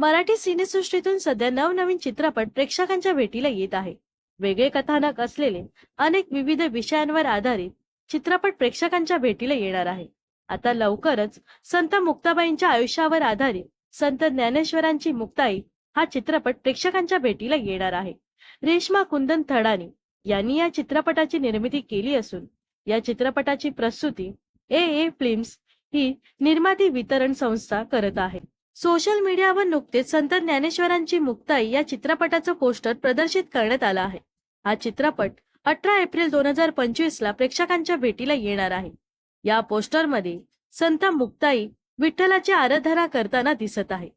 मराठी सिनेसृष्टीतून सध्या नवनवीन चित्रपट प्रेक्षकांच्या भेटीला येत आहे. वेगळे कथानक असलेले अनेक विविध विषयांवर आधारित चित्रपट प्रेक्षकांच्या भेटीला येणार आहे. आता लवकरच संत मुक्ताबाईंच्या आयुष्यावर आधारित संत ज्ञानेश्वरांची मुक्ताई हा चित्रपट प्रेक्षकांच्या भेटीला येणार आहे. रेश्मा कुंदन थडानी यांनी या चित्रपटाची निर्मिती केली असून या चित्रपटाची प्रस्तुती ए ए फिल्म्स ही निर्माती वितरण संस्था करत आहे. सोशल मीडियावर नुकतेच संत ज्ञानेश्वरांची मुक्ताई या चित्रपटाचं पोस्टर प्रदर्शित करण्यात आलं आहे. हा चित्रपट अठरा एप्रिल दोन हजार पंचवीस ला प्रेक्षकांच्या भेटीला येणार आहे. या पोस्टरमध्ये संत मुक्ताई विठ्ठलाची आराधना करताना दिसत आहे.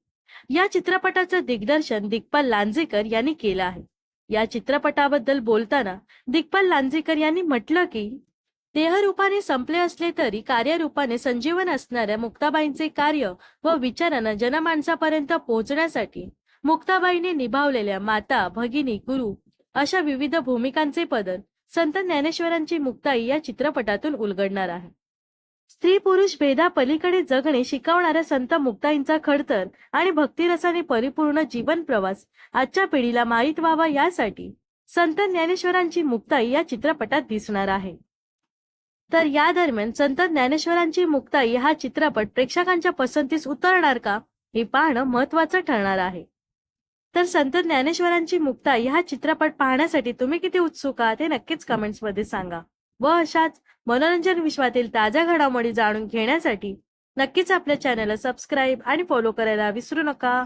या चित्रपटाचं दिग्दर्शन दिग्पाल लांजेकर यांनी केलं आहे. या चित्रपटाबद्दल बोलताना दिग्पाल लांजेकर यांनी म्हटलं की देहरूपाने संपले असले तरी कार्यरूपाने संजीवन असणाऱ्या मुक्ताबाईंचे कार्य व विचारांना जनमानसापर्यंत पोहोचण्यासाठी मुक्ताबाईने निभावलेल्या माता भगिनी गुरु अशा विविध भूमिकांचे पदर संत ज्ञानेश्वरांची मुक्ताई या चित्रपटातून उलगडणार आहे. स्त्री पुरुष भेदा पलीकडे जगणे शिकवणाऱ्या संत मुक्ताईंचा खडतर आणि भक्तिरसाने परिपूर्ण जीवन प्रवास आजच्या पिढीला माहीत व्हावा यासाठी संत ज्ञानेश्वरांची मुक्ताई या चित्रपटात दिसणार आहे. तर या दरम्यान संत ज्ञानेश्वरांची मुक्ताई हा चित्रपट प्रेक्षकांच्या पसंतीस उतरणार का हे पाहणं महत्वाचं ठरणार आहे. तर संत ज्ञानेश्वरांची मुक्ताई हा चित्रपट पाहण्यासाठी तुम्ही किती उत्सुक आहात हे नक्कीच कमेंट्समध्ये सांगा. व अशाच मनोरंजन विश्वातील ताज्या घडामोडी जाणून घेण्यासाठी नक्कीच आपल्या चॅनलला सबस्क्राईब आणि फॉलो करायला विसरू नका.